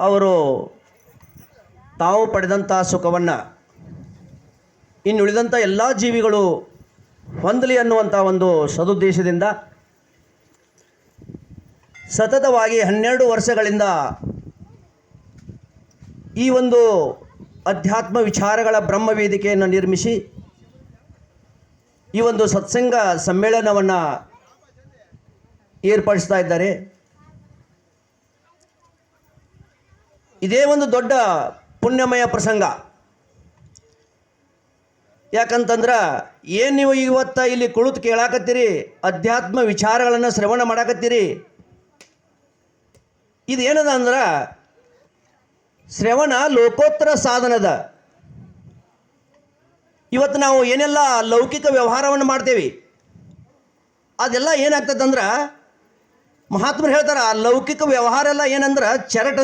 ಅವರು ತಾವು ಪಡೆದಂಥ ಸುಖವನ್ನು ಇನ್ನುಳಿದಂಥ ಎಲ್ಲ ಜೀವಿಗಳು ಹೊಂದಲಿ ಅನ್ನುವಂಥ ಒಂದು ಸದುದ್ದೇಶದಿಂದ ಸತತವಾಗಿ ಹನ್ನೆರಡು ವರ್ಷಗಳಿಂದ ಈ ಒಂದು ಅಧ್ಯಾತ್ಮ ವಿಚಾರಗಳ ಬ್ರಹ್ಮ ವೇದಿಕೆಯನ್ನು ನಿರ್ಮಿಸಿ ಈ ಒಂದು ಸತ್ಸಂಗ ಸಮ್ಮೇಳನವನ್ನು ಏರ್ಪಡಿಸ್ತಾ ಇದ್ದಾರೆ. ಇದೇ ಒಂದು ದೊಡ್ಡ ಪುಣ್ಯಮಯ ಪ್ರಸಂಗ. ಯಾಕಂತಂದ್ರೆ ಏನು ನೀವು ಇವತ್ತು ಇಲ್ಲಿ ಕುಳಿತು ಕೇಳಾಕತ್ತೀರಿ, ಅಧ್ಯಾತ್ಮ ವಿಚಾರಗಳನ್ನು ಶ್ರವಣ ಮಾಡಾಕತ್ತೀರಿ. ಇದು ಏನದ ಅಂದ್ರೆ ಶ್ರವಣ ಲೋಕೋತ್ತರ ಸಾಧನದ. ಇವತ್ತು ನಾವು ಏನೆಲ್ಲ ಲೌಕಿಕ ವ್ಯವಹಾರವನ್ನು ಮಾಡ್ತೇವೆ, ಅದೆಲ್ಲ ಏನಾಗ್ತದಂದ್ರೆ ಮಹಾತ್ಮರು ಹೇಳ್ತಾರೆ ಆ ಲೌಕಿಕ ವ್ಯವಹಾರ ಎಲ್ಲ ಏನಂದ್ರೆ ಚರಟ್